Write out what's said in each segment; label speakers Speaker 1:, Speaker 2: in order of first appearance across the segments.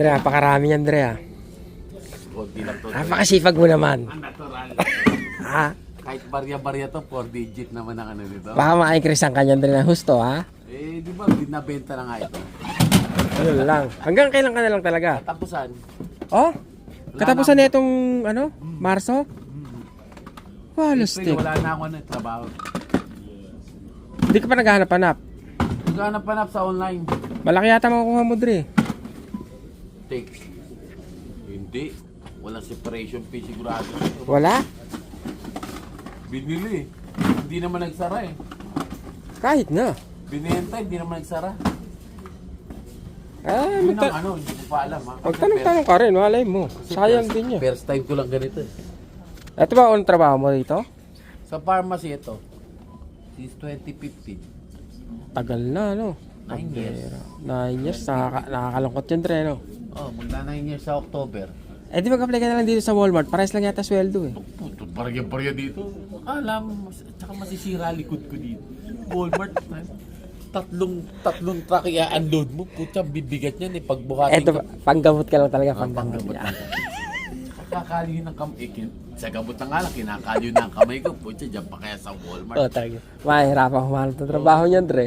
Speaker 1: Dre, napakarami yan, Dre, ah. Napakasipag mo naman. Ha?
Speaker 2: Kahit barya-barya to, 4 digit naman ang ano nito.
Speaker 1: Baka ma-increase ang kanya, Dre, na husto, ha?
Speaker 2: Eh, di ba, binabenta na nga ito.
Speaker 1: Ano lang. Hanggang kailan ka na lang talaga?
Speaker 2: Tapusan.
Speaker 1: Oh? Katapusan na itong, ano, Marso? Walo,
Speaker 2: April,
Speaker 1: stick.
Speaker 2: wala na ako ano, trabaho.
Speaker 1: Hindi ka pa naghahanap-hanap.
Speaker 2: Naghanap-hanap sa online.
Speaker 1: Malaki yata makukuha mo, Dre.
Speaker 2: Take. Hindi. Walang separation fee sigurado.
Speaker 1: Wala?
Speaker 2: Binili. Hindi naman nagsara eh.
Speaker 1: Kahit na.
Speaker 2: Binenta, hindi naman nagsara.
Speaker 1: Ah,
Speaker 2: Yun
Speaker 1: magta-
Speaker 2: ang ano, hindi ko pa alam ha.
Speaker 1: magtanong-tanong ka rin, malay mo. Sayang
Speaker 2: First-
Speaker 1: din yun.
Speaker 2: First time ko lang ganito eh.
Speaker 1: Ito ba ang trabaho mo dito?
Speaker 2: Sa pharmacy ito. Since 2015.
Speaker 1: Tagal na, no?
Speaker 2: Nine years.
Speaker 1: Nine years, nakaka- nakakalungkot yun, Dre, no?
Speaker 2: Oh, magna 9 years sa October.
Speaker 1: Eh, di mag-apply ka na lang dito sa Walmart. Pares lang yata sweldo, eh.
Speaker 2: Puto, barya-barya dito. Alam, mas, tsaka masisira likod ko dito. Walmart. Tatlong, tatlong truck i-unload mo. Putya, bibigat niyan eh. Pagbukatin
Speaker 1: Eto, panggamot ka lang talaga,
Speaker 2: Ah,
Speaker 1: panggamot.
Speaker 2: panggamot.
Speaker 1: Yeah.
Speaker 2: Kakalihin ng kamay. Eh, kin- sa gamot na nga lang, kinakalihin na ang kamay ko. Putya, dyan pa kaya sa Walmart.
Speaker 1: Oo, talaga. Mahirapan humanap ng trabaho niyan, Dre.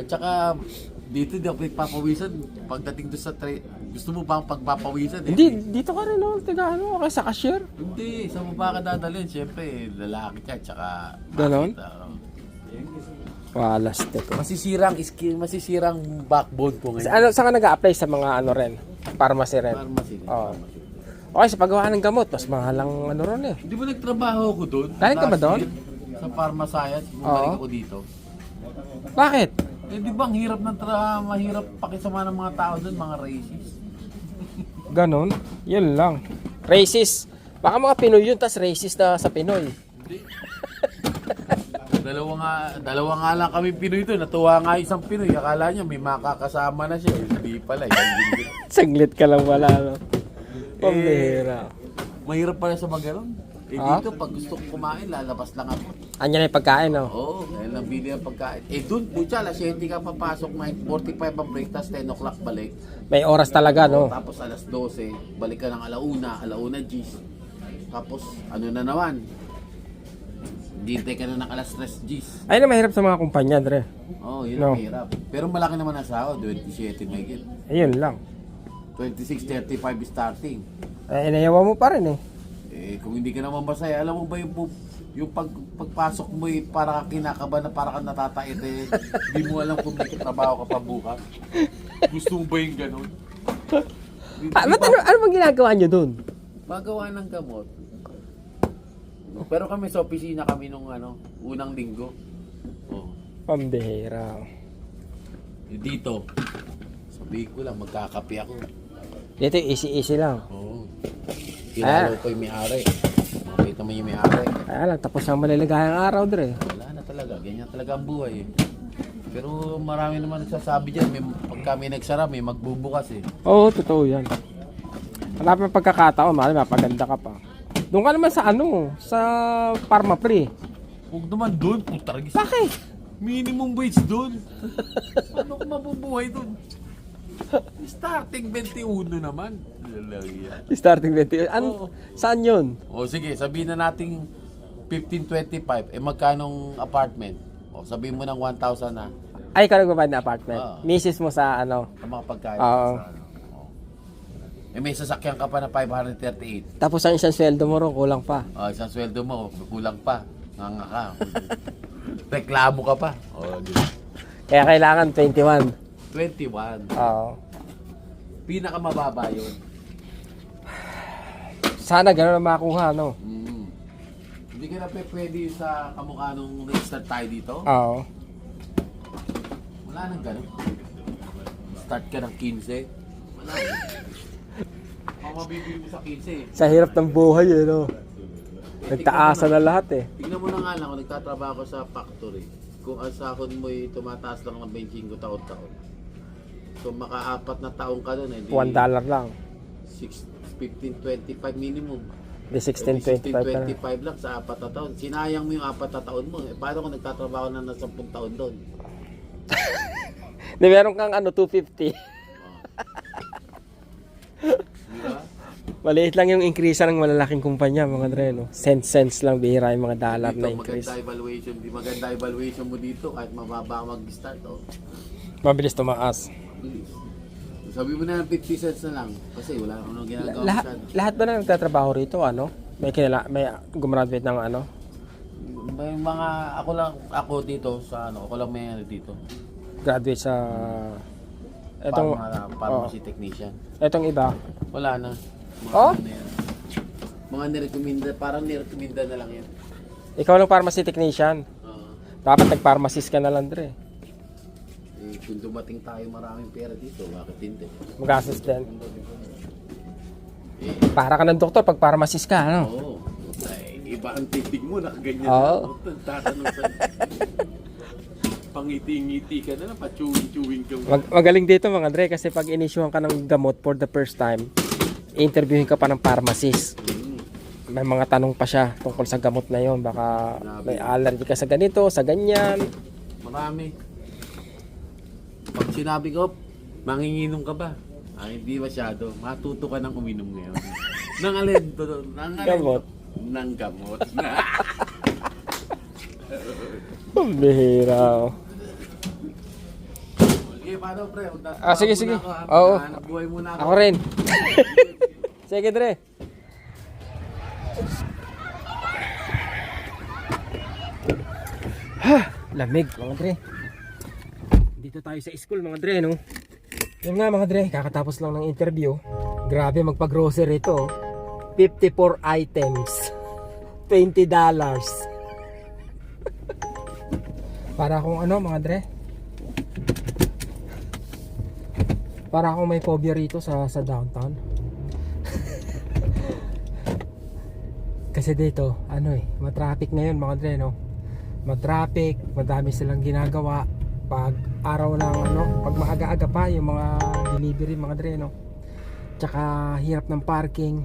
Speaker 2: At saka, dito di ako nagpapawisan. Pagdating doon sa tra- gusto mo ba ang pagpapawisan? Eh?
Speaker 1: Hindi, dito ka rin, no? Taga, ano, okay, sa cashier.
Speaker 2: Hindi, sa mo ba ka dadalhin? Siyempre, lalaki ka, tsaka...
Speaker 1: Ganon?
Speaker 2: makita, oh.
Speaker 1: Wala, stick.
Speaker 2: Masisirang skill, masisirang backbone ko
Speaker 1: Sa,
Speaker 2: ngayon.
Speaker 1: ano, saan ka nag-a-apply sa mga ano rin? Pharmacy rin.
Speaker 2: Pharmacy.
Speaker 1: Oo. Okay, sa paggawa ng gamot, mas mahal ang ano rin eh.
Speaker 2: Di ba nagtrabaho ako doon?
Speaker 1: Galing ka ba
Speaker 2: Last
Speaker 1: doon?
Speaker 2: year, Sa Pharma Science, bumalik
Speaker 1: Oo.
Speaker 2: ako dito.
Speaker 1: Bakit?
Speaker 2: Eh di ba ang hirap ng tra mahirap pakisama ng mga tao doon, mga racist.
Speaker 1: Ganon? Yun lang. Racist. Baka mga Pinoy yun, tas racist na sa Pinoy.
Speaker 2: dalawa nga, dalawa nga lang kami Pinoy doon. Natuwa nga isang Pinoy. Akala niya may makakasama na siya. Hindi pala. eh. Hindi.
Speaker 1: Saglit ka lang wala, no? Pambihira.
Speaker 2: Mahirap pala sa mga ganun. Eh
Speaker 1: Ha?
Speaker 2: dito, pag gusto ko kumain, lalabas lang ako.
Speaker 1: Anya na yung pagkain, no?
Speaker 2: Oo, nabili ang pagkain. Eh doon, putya, alas 7 ka papasok, 9.45 ang break, tapos 10 o'clock balik.
Speaker 1: May oras talaga, no?
Speaker 2: Tapos alas 12, balik ka ng alauna, alauna G's. Tapos, ano na naman, Dintay ka na ng alas 3 G's.
Speaker 1: Ayun na mahirap sa mga kumpanya, Dre.
Speaker 2: Oo, oh, yun
Speaker 1: No.
Speaker 2: ang hirap. Pero malaki naman ang sahod, 27 may git.
Speaker 1: Ayun lang.
Speaker 2: 26, 35 starting.
Speaker 1: Eh, inayawa mo pa rin, eh.
Speaker 2: Eh, kung hindi ka naman masaya, alam mo ba yung, pu- yung pag, pagpasok mo eh, para ka kinakabahan na para ka natatait eh. Hindi mo alam kung may trabaho ka pa bukas. Gusto mo ba yung ganun? Di-
Speaker 1: Ah, ba't ano, ano bang ginagawa nyo dun?
Speaker 2: Magawa ng gamot. Pero kami sa opisina kami nung ano, unang linggo. Oh.
Speaker 1: Pambihira.
Speaker 2: Dito, sabihin ko lang, magkakape ako.
Speaker 1: Dito, easy-easy lang.
Speaker 2: Oo. Kilala ko yung may-ari. Makita mo yung may-ari.
Speaker 1: Kaya lang, tapos ang maliligayang araw, Dre.
Speaker 2: Wala na talaga. Ganyan talaga ang buhay eh. Pero marami naman nagsasabi dyan, may, pagka may nagsara, may magbubukas eh.
Speaker 1: Oo, totoo yan. Wala pa pagkakataon, mali, mapaganda ka pa. Doon ka naman sa ano, sa Pharma Pre.
Speaker 2: Huwag naman doon, putaragis.
Speaker 1: Bakit?
Speaker 2: Minimum wage doon. Paano ko mabubuhay doon? Starting 21 naman.
Speaker 1: Starting 20. Ano,
Speaker 2: Oo.
Speaker 1: Saan yun?
Speaker 2: O sige, sabihin na nating 1525. Eh magkanong apartment? O sabihin mo ng 1,000 na
Speaker 1: Ay, ikaw nagbabayad na apartment.
Speaker 2: Oo.
Speaker 1: Misis mo sa ano.
Speaker 2: ang mga pagkain.
Speaker 1: Oo.
Speaker 2: Sa ano. O. Eh may sasakyan ka pa na 538.
Speaker 1: Tapos ang isang sweldo mo ron, kulang pa.
Speaker 2: O isang sweldo mo, kulang pa. Nga ka. Reklamo ka pa. O, di ba?
Speaker 1: Kaya kailangan 21.
Speaker 2: 21.
Speaker 1: Oo.
Speaker 2: Pinakamababa yun.
Speaker 1: Sana gano'n na makuha, no?
Speaker 2: Mm. Hindi ka na pe pwede sa kamukha nung nag-start tayo dito.
Speaker 1: Oo.
Speaker 2: Wala nang ganun. Start ka ng 15. Wala. Ang mabibili mo sa 15.
Speaker 1: Sa hirap ng buhay, eh, no? Nagtaasa na lahat, eh.
Speaker 2: Tignan mo na nga lang kung nagtatrabaho ka sa factory. Kung ang sahod mo ay tumataas lang ng 25 taon-taon. So makaapat na taong ka doon. Eh, di
Speaker 1: One dollar lang.
Speaker 2: 6, 15, 25 minimum.
Speaker 1: Di 16.25 pa na.
Speaker 2: 25 lang sa apat na taon. Sinayang mo yung apat na taon mo. Eh, paano kung nagtatrabaho na ng 10 taon doon?
Speaker 1: Di meron kang ano, 250. Maliit lang yung increase ng malalaking kumpanya, mga dre, no? Cent cents lang bihira yung mga dollar
Speaker 2: Dito,
Speaker 1: na increase.
Speaker 2: maganda evaluation. Di maganda evaluation mo dito kahit mababa mag-start. Oh.
Speaker 1: Mabilis tumaas.
Speaker 2: Sabi mo na 50 cents na lang kasi wala akong ginagawa
Speaker 1: Lahat,
Speaker 2: masyado.
Speaker 1: lahat ba na nagtatrabaho rito, ano? May kinala, may gumraduate ng ano?
Speaker 2: May mga ako lang ako dito sa ano, ako lang may ano dito.
Speaker 1: Graduate sa... Etong,
Speaker 2: Pharma, pharmacy technician.
Speaker 1: etong iba.
Speaker 2: Wala na. Mga
Speaker 1: Oh?
Speaker 2: ano yan. Mga nirekomenda, parang nirekomenda na lang yan.
Speaker 1: Ikaw lang pharmacy technician.
Speaker 2: Oo.
Speaker 1: Dapat nag-pharmacist ka na lang, Dre.
Speaker 2: Eh, kung dumating tayo maraming pera dito, bakit hindi?
Speaker 1: Mag-assist din.
Speaker 2: Eh,
Speaker 1: Para ka ng doktor pag pharmacist ka, ano?
Speaker 2: oo. Ay, iba ang titig mo, nakaganyan
Speaker 1: Oo.
Speaker 2: na. Tatanong sa... Pangiti-ngiti ka na lang, pa-chewing-chewing ka mo.
Speaker 1: Mag magaling dito mga Dre kasi pag inisyuhan ka ng gamot for the first time, interviewin ka pa ng pharmacist.
Speaker 2: Mm.
Speaker 1: May mga tanong pa siya tungkol sa gamot na yon. Baka may allergy ka sa ganito, sa ganyan.
Speaker 2: Marami. Pag sinabi ko, manginginom ka ba? Ay, hindi masyado. Matuto ka ng uminom ngayon. nang alin? Nang alin?
Speaker 1: Gamot.
Speaker 2: Nang gamot.
Speaker 1: Ang bihira. oh.
Speaker 2: Sige, paano pre?
Speaker 1: Ah, sige, sige. Oo.
Speaker 2: Buhay muna ako.
Speaker 1: Ako rin. Sige Dre. Lamig mga Dre. Dito tayo sa school mga Dre, no? Yun nga mga Dre, kakatapos lang ng interview. Grabe magpa-grocery ito. 54 items. 20 dollars. Para akong ano mga Dre? Para akong may phobia rito sa sa downtown. Kasi dito, ano eh, matraffic ngayon mga Dre, no? Matraffic, madami silang ginagawa pag araw ng ano, pag maaga-aga pa yung mga delivery mga Dre, no? Tsaka hirap ng parking.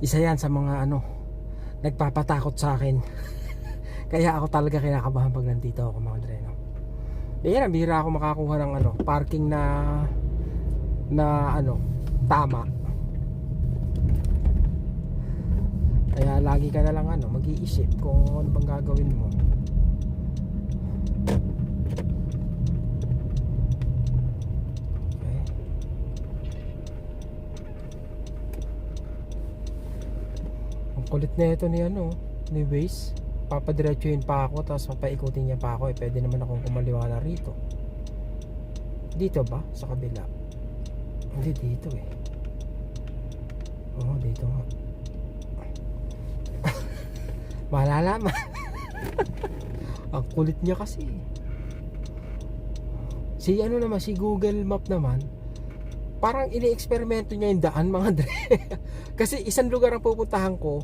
Speaker 1: Isa yan sa mga ano, nagpapatakot sa akin. Kaya ako talaga kinakabahan pag nandito ako mga Dre, no? Eh, bihira ako makakuha ng ano, parking na na ano, tama. Kaya lagi ka na lang ano, mag-iisip kung ano bang gagawin mo. Kulit na ito ni ano, ni Waze. Papadiretsuhin pa ako tapos papaikutin niya pa ako. Eh, pwede naman akong kumaliwa na rito. Dito ba? Sa kabila? Hindi dito eh. Oo, dito nga. Malalaman. Ang kulit niya kasi. Si ano naman, si Google Map naman, parang ini-eksperimento niya yung daan mga dre. kasi isang lugar ang pupuntahan ko.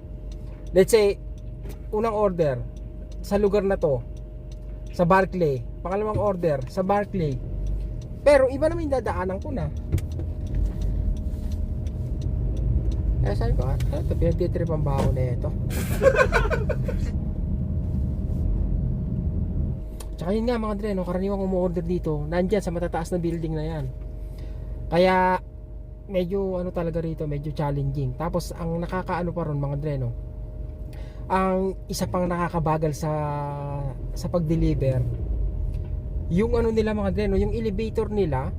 Speaker 1: Let's say, unang order sa lugar na to, sa Barclay. Pangalawang order sa Barclay. Pero iba naman yung dadaanan ko na. Kaya sabi ko, ah, ito, pinagtitripan ba ako na ito? Tsaka yun nga mga dre, no, karaniwang umu-order dito, nandyan sa matataas na building na yan. Kaya, medyo ano talaga rito, medyo challenging. Tapos, ang nakakaano pa ron mga dre, no, ang isa pang nakakabagal sa sa pag-deliver, yung ano nila mga dre, no, yung elevator nila,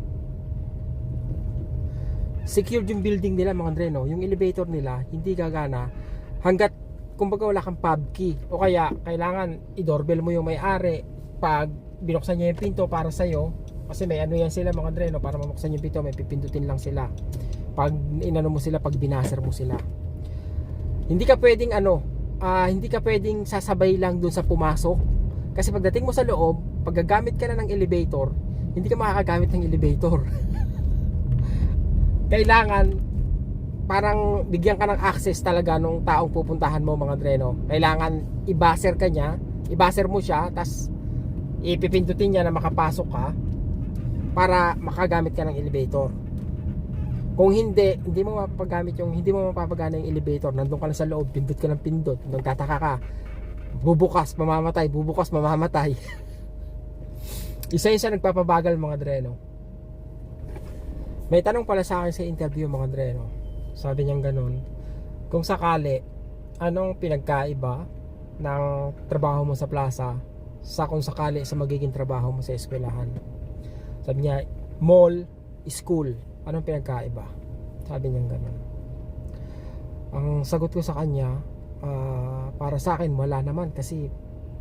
Speaker 1: secured yung building nila mga dre, no? yung elevator nila hindi gagana hanggat kumbaga wala kang pub key o kaya kailangan i-doorbell mo yung may-ari pag binuksan niya yung pinto para sa'yo kasi may ano yan sila mga dre no? para mamuksan yung pinto may pipindutin lang sila pag inano mo sila pag binaser mo sila hindi ka pwedeng ano ah, hindi ka pwedeng sasabay lang dun sa pumasok kasi pagdating mo sa loob pag gagamit ka na ng elevator hindi ka makakagamit ng elevator kailangan parang bigyan ka ng access talaga nung taong pupuntahan mo mga dreno. Kailangan i-buzzer ka niya, i-buzzer mo siya, tas ipipindutin niya na makapasok ka para makagamit ka ng elevator. Kung hindi, hindi mo mapagamit yung hindi mo mapapagana yung elevator, nandun ka lang sa loob, pindot ka ng pindot, nagtataka ka. Bubukas, mamamatay, bubukas, mamamatay. Isa yun sa nagpapabagal mga dreno. May tanong pala sa akin sa interview mga Dre, no? Sabi niyang ganun. Kung sakali, anong pinagkaiba ng trabaho mo sa plaza sa kung sakali sa magiging trabaho mo sa eskwelahan? Sabi niya, mall, school, anong pinagkaiba? Sabi niya ganun. Ang sagot ko sa kanya, ah, para sa akin wala naman kasi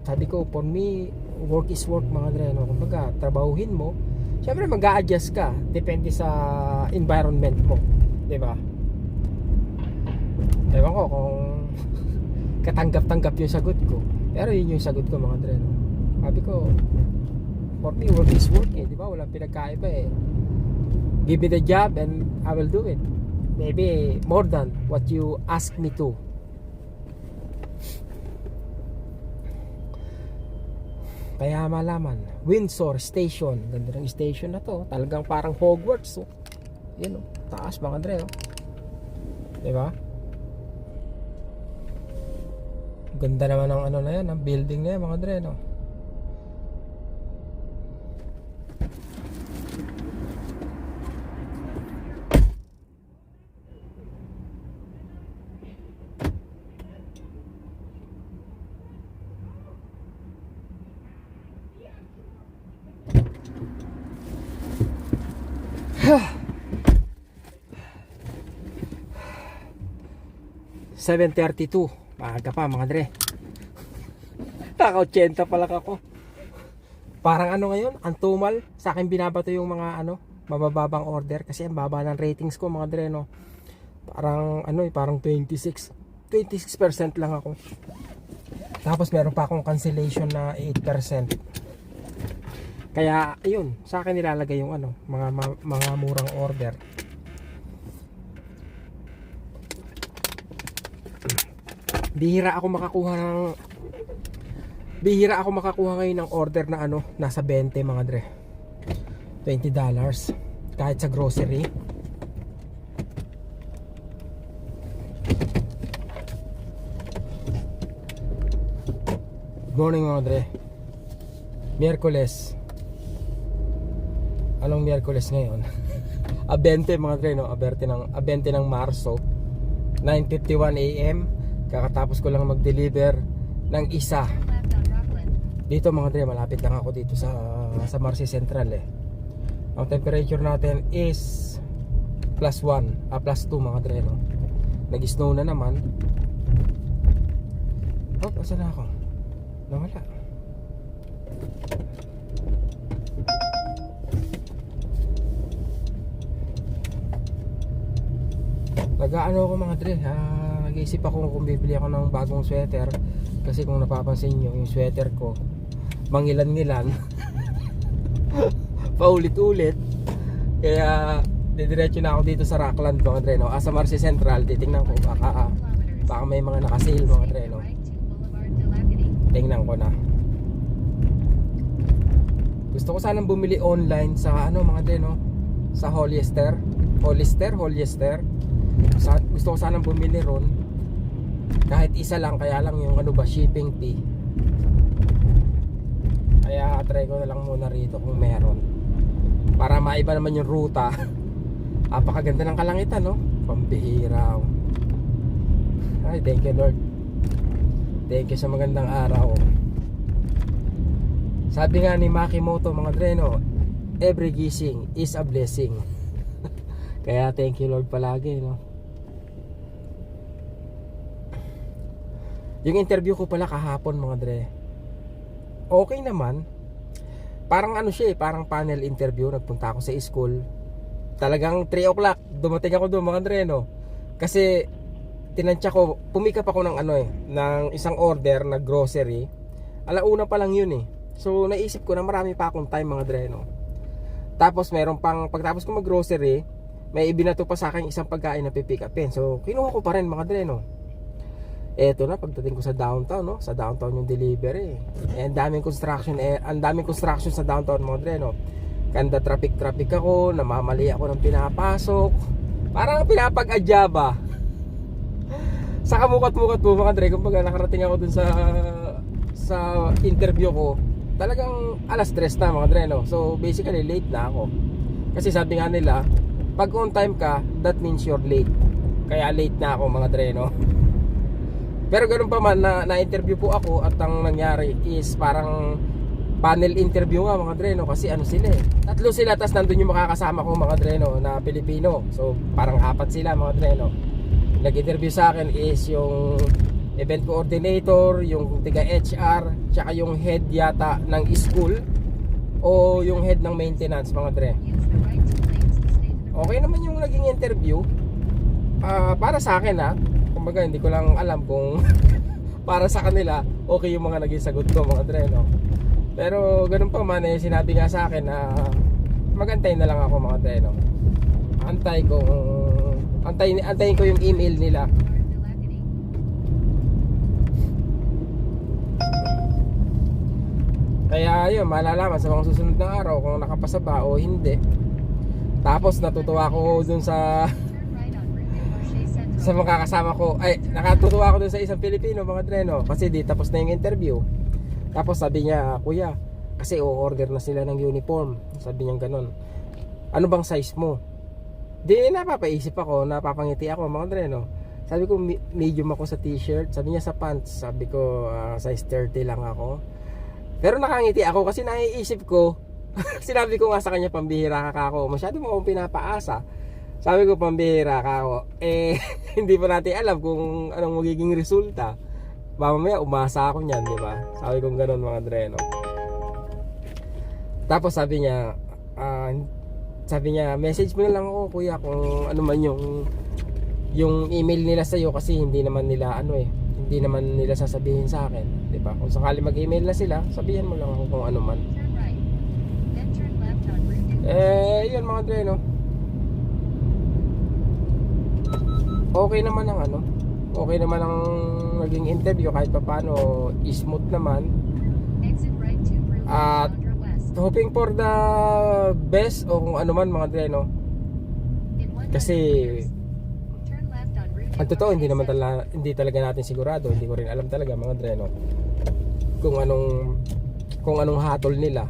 Speaker 1: sabi ko, for me, work is work mga dre. No? Kumbaga, trabahuhin mo. Siyempre, mag adjust ka. Depende sa environment mo. Di ba? Ewan ko kung katanggap-tanggap yung sagot ko. Pero yun yung sagot ko mga dre. Sabi ko, for me, work is work eh. Di ba? Walang pinagkaiba eh. Give me the job and I will do it. Maybe more than what you ask me to. Kaya malaman, Windsor Station. Ganda ng station na to. Talagang parang Hogwarts. Oh. Yan oh. Taas mga Andre. Oh. Diba? Ganda naman ng ano na yan, ang building na yan mga Andre. No? Seven thirty-two. Maaga pa mga Andre. Naka-80 pala ako. Parang ano ngayon, ang tumal. Sa akin binabato yung mga ano, mabababang order kasi ang baba ng ratings ko mga Andre no. Parang ano eh, parang 26. 26% lang ako. Tapos meron pa akong cancellation na 8%. Kaya ayun, sa akin nilalagay yung ano, mga mga murang order. Bihira ako makakuha ng Bihira ako makakuha ngayon ng order na ano, nasa 20 mga dre. 20 dollars kahit sa grocery. Good morning mga dre. Miyerkules. Anong Miyerkules ngayon? a 20 mga dre no, a 20 ng a 20 ng Marso. 9:51 AM. Kakatapos ko lang mag-deliver ng isa. Dito mga dre, malapit lang ako dito sa sa Marcy Central eh. Ang temperature natin is plus 1, ah, plus 2 mga dre no. Nag-snow na naman. Oh, asa na ako? Nawala. Nag-ano ako mga dre, ah, nag-iisip ako kung bibili ako ng bagong sweater. Kasi kung napapansin nyo, yung sweater ko mangilan-ngilan. Paulit-ulit. Kaya didiretso na ako dito sa Rockland mga dre no? Asa Marcy Central, titingnan ko. Baka, ah, baka may mga nakasale mga dre no? tingnan ko na. Gusto ko sanang bumili online sa ano mga dre no? sa Hollister. Hollister, Hollister sa, gusto ko sanang bumili ron. Kahit isa lang kaya lang yung ano ba shipping fee. Kaya try ko na lang muna rito kung meron. Para maiba naman yung ruta. Apakaganda ng kalangitan no? Pambihira ay thank you Lord. Thank you sa magandang araw. Sabi nga ni Makimoto mga dreno every gising is a blessing. Kaya thank you Lord palagi no Yung interview ko pala kahapon mga dre. Okay naman. Parang ano siya eh, parang panel interview. Nagpunta ako sa school. Talagang 3 o'clock. Dumating ako doon mga dre no. Kasi tinansya ko, pumikap ako ng ano eh, ng isang order na grocery. Alauna pa lang yun eh. So naisip ko na marami pa akong time mga dre no. Tapos meron pang, pagtapos ko mag grocery, may ibinato pa sa akin isang pagkain na pipick upin. So kinuha ko pa rin mga dre no. Eto na pagdating ko sa downtown, no? Sa downtown yung delivery. Eh, ang daming construction, eh, ang daming construction sa downtown mga dre, no? Kanda traffic traffic ako, namamali ako ng pinapasok. Parang pinapag-adya ba? sa kamukat-mukat mo mga dre, kumbaga nakarating ako dun sa sa interview ko. Talagang alas 3 na mga dre, no? So basically late na ako. Kasi sabi nga nila, pag on time ka, that means you're late. Kaya late na ako mga dreno. Pero ganun pa man, na, na-interview po ako at ang nangyari is parang panel interview nga mga dreno kasi ano sila eh. Tatlo sila tas nandun yung makakasama ko mga dreno na Pilipino. So parang apat sila mga dreno. Nag-interview sa akin is yung event coordinator, yung tiga HR, tsaka yung head yata ng school o yung head ng maintenance mga dre. Okay naman yung naging interview. Ah, para sa akin ha. Kumbaga hindi ko lang alam kung para sa kanila okay yung mga naging sagot ko mga dre no. Pero ganun pa man eh sinabi nga sa akin na magantay na lang ako mga dre no. Antay ko antay antayin ko yung email nila. Kaya yun, malalaman sa mga susunod na araw kung nakapasa ba o hindi. Tapos natutuwa ko dun sa sa mga kasama ko. Ay, nakatutuwa ako dun sa isang Pilipino mga dreno kasi di tapos na yung interview. Tapos sabi niya, "Kuya, kasi o-order na sila ng uniform." Sabi niya ganun. Ano bang size mo? Di napapaisip ako, napapangiti ako mga dreno. Sabi ko "Me- medium ako sa t-shirt. Sabi niya sa pants. Sabi ko "Ah, size 30 lang ako. Pero nakangiti ako kasi naiisip ko, sinabi ko nga sa kanya pambihira ka ako. Masyado mo akong pinapaasa. Sabi ko pambihira ka ako. Eh, hindi pa natin alam kung anong magiging resulta. Baka mamaya umasa ako niyan, di ba? Sabi ko ganun mga dreno. Tapos sabi niya, ah, sabi niya, message mo na lang ako kuya kung ano man yung yung email nila sa kasi hindi naman nila ano eh hindi naman nila sasabihin sa akin, 'di ba? Kung sakali mag-email na sila, sabihan mo lang ako kung ano man. Eh, yun mga dre, no? Okay naman ang ano, okay naman ang naging interview kahit pa paano, smooth naman. At hoping for the best o kung ano man mga dre, no? Kasi ang totoo hindi naman talaga hindi talaga natin sigurado, hindi ko rin alam talaga mga dre, no? Kung anong kung anong hatol nila.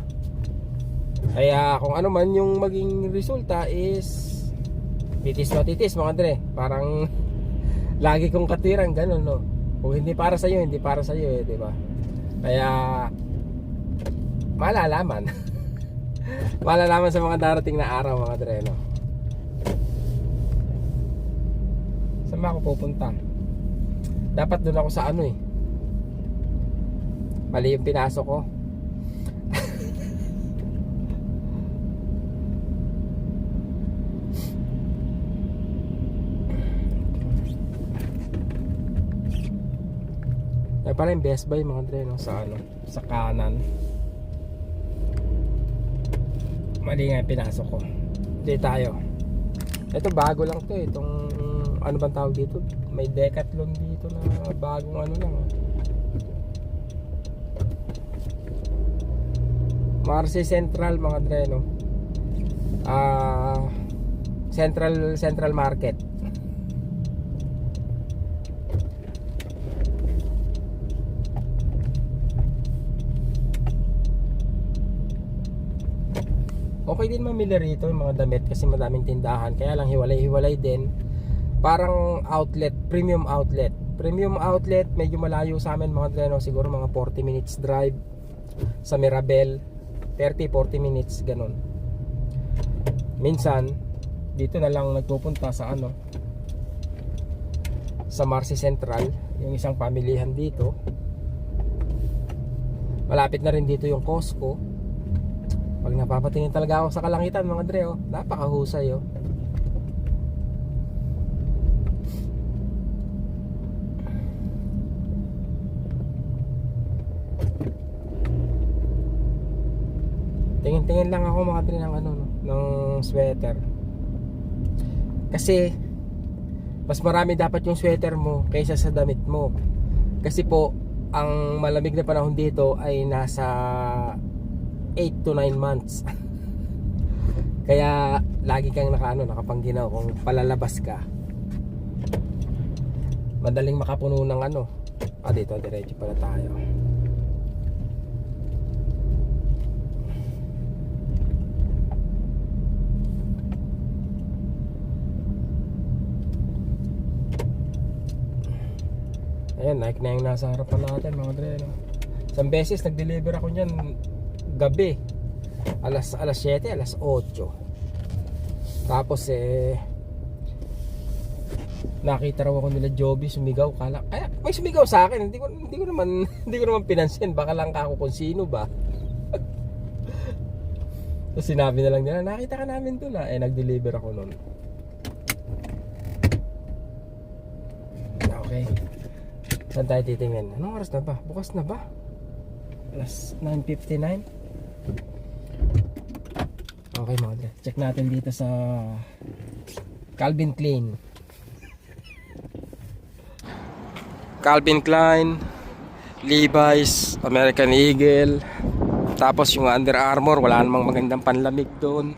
Speaker 1: Kaya kung ano man yung maging resulta is titis matitis mga dre. Parang lagi kong katirang ganun no. Kung hindi para sa iyo, hindi para sa iyo eh, di ba? Kaya malalaman. malalaman sa mga darating na araw mga dre no. Saan ba ako pupunta? Dapat doon ako sa ano eh. Mali yung pinasok ko. Ay pala yung Best Buy mga dre no, sa ano, sa kanan. Mali nga yung pinasok ko. Hindi tayo. Ito bago lang to eh, itong ano bang tawag dito? May decathlon dito na bagong ano lang. oh. Marcy Central mga dre no. Ah Central Central Market. Okay din mamili rito yung mga damit kasi madaming tindahan. Kaya lang hiwalay-hiwalay din. Parang outlet, premium outlet. Premium outlet, medyo malayo sa amin mga dreno. Siguro mga 40 minutes drive sa Mirabel. 30-40 minutes, ganun. Minsan, dito na lang nagpupunta sa ano sa Marcy Central yung isang pamilihan dito malapit na rin dito yung Costco pag napapatingin talaga ako sa kalangitan mga dre oh, napakahusay oh. Tingin-tingin lang ako mga dre ng ano no, ng sweater. Kasi mas marami dapat yung sweater mo kaysa sa damit mo. Kasi po ang malamig na panahon dito ay nasa 8 to 9 months. Kaya lagi kang nakaano, nakapangginaw kung palalabas ka. Madaling makapuno ng ano. Ah, dito diretso pala tayo. Ayan, Nike na yung nasa harapan natin mga dre. No? Isang beses nag-deliver ako niyan gabi. Alas, alas 7, alas 8. Tapos eh, nakita raw ako nila Joby sumigaw. Kala kaya may sumigaw sa akin. Hindi ko hindi ko naman hindi ko naman pinansin. Baka lang ako kung sino ba. So sinabi na lang nila nakita ka namin doon ah. Eh nag-deliver ako noon okay. Saan tayo titingin anong oras na ba? Bukas na ba? Alas 9.59 okay mga check natin dito sa Calvin Klein Calvin Klein, Levi's, American Eagle, tapos yung Under Armour, wala namang magandang panlamig doon.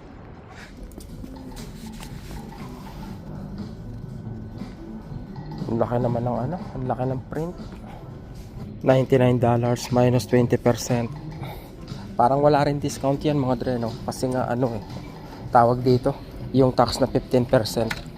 Speaker 1: Ang laki naman ng ano, ang laki ng print. $99 minus 20%. Parang wala rin discount yan mga dre, no? Kasi nga ano eh, tawag dito, yung tax na 15%.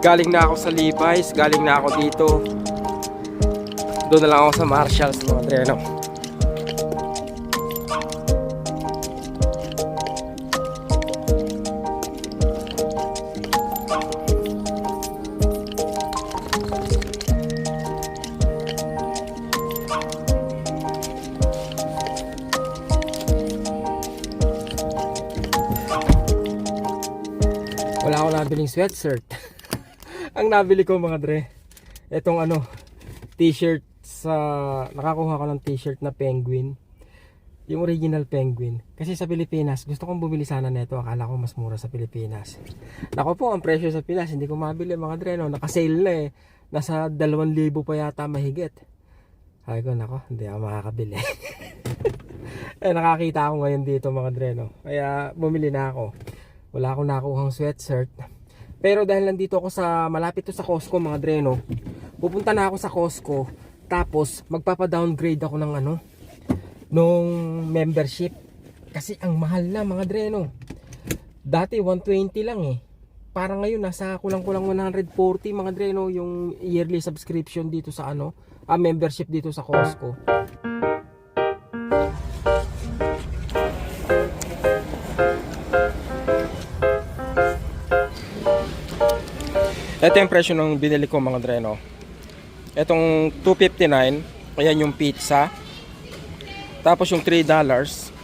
Speaker 1: Galing na ako sa Levi's, galing na ako dito. Doon na lang ako sa Marshalls mga dre, no? Wala ako nabiling sweatshirt. Ang nabili ko mga dre, etong ano, t-shirt sa, nakakuha ko ng t-shirt na penguin. Yung original penguin. Kasi sa Pilipinas, gusto kong bumili sana nito. Akala ko mas mura sa Pilipinas. Nako po, ang presyo sa Pinas, hindi ko mabili mga dre. No? Naka-sale na eh. Nasa 2,000 pa yata mahigit. Sabi ko, nako, hindi ako makakabili. eh, nakakita ako ngayon dito mga dre. No? Kaya bumili na ako. Wala akong nakuhang sweatshirt. Pero dahil nandito ako sa malapit to sa Costco mga dreno, pupunta na ako sa Costco tapos magpapa-downgrade ako ng ano nung membership kasi ang mahal na mga dreno. Dati 120 lang eh. Parang ngayon nasa kulang-kulang 140 mga dreno yung yearly subscription dito sa ano, ah, membership dito sa Costco. Ito yung presyo ng binili ko mga dreno. Itong 259, ayan yung pizza. Tapos yung 3 dollars,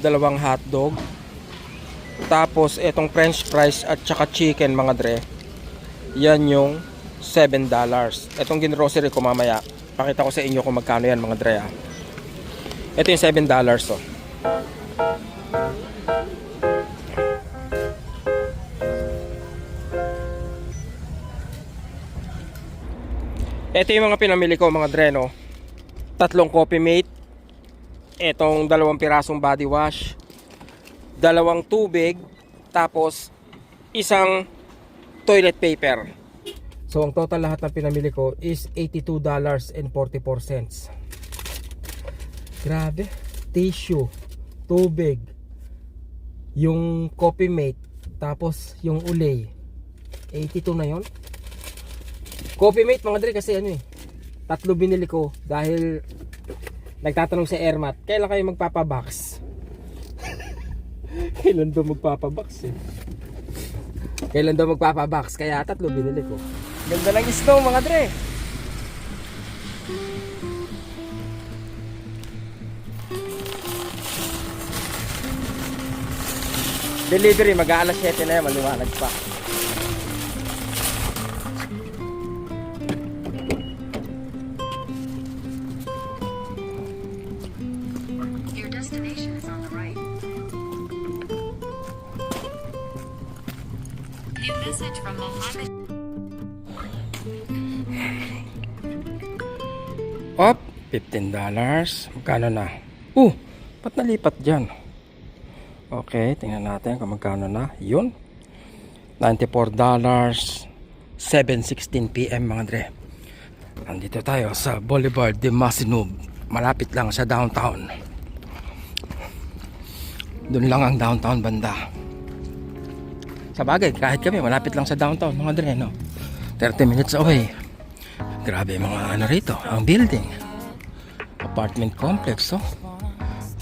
Speaker 1: dalawang hotdog. Tapos itong french fries at saka chicken mga dre. Yan yung 7 dollars. Itong ginrocery ko mamaya. Pakita ko sa inyo kung magkano yan mga dre. ah. Ito yung 7 dollars oh. Ito yung mga pinamili ko mga dreno. Tatlong coffee mate. Itong dalawang pirasong body wash. Dalawang tubig. Tapos isang toilet paper. So ang total lahat ng pinamili ko is $82.44. Grabe. Tissue. Tubig. Yung coffee mate. Tapos yung ulay. 82 na yon Coffee mate mga dre kasi ano eh. Tatlo binili ko dahil nagtatanong sa Airmat, kailan kayo magpapabox? kailan daw magpapabox eh. Kailan daw magpapabox? Kaya tatlo binili ko. Ganda lang snow mga dre. Delivery mag-aalas 7 na yan, maliwanag pa. $15. Magkano na? Uh, ba't nalipat dyan? Okay, tingnan natin kung magkano na. Yun. $94 7.16 p.m. mga dre Nandito tayo sa Boulevard de Masinub Malapit lang sa downtown Doon lang ang downtown banda Sa bagay, kahit kami malapit lang sa downtown mga dre no? 30 minutes away Grabe mga ano rito, ang building Apartment complex oh.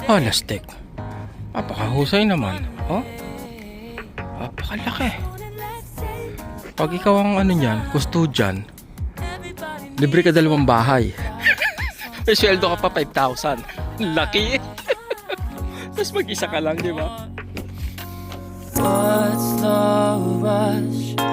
Speaker 1: Holistic Napakahusay naman oh. Napakalaki. Pag ikaw ang ano niyan, custodian Libre ka dalawang bahay. May sweldo ka pa 5,000 Laki. Tapos mag-isa ka lang, di ba?
Speaker 3: What's the rush?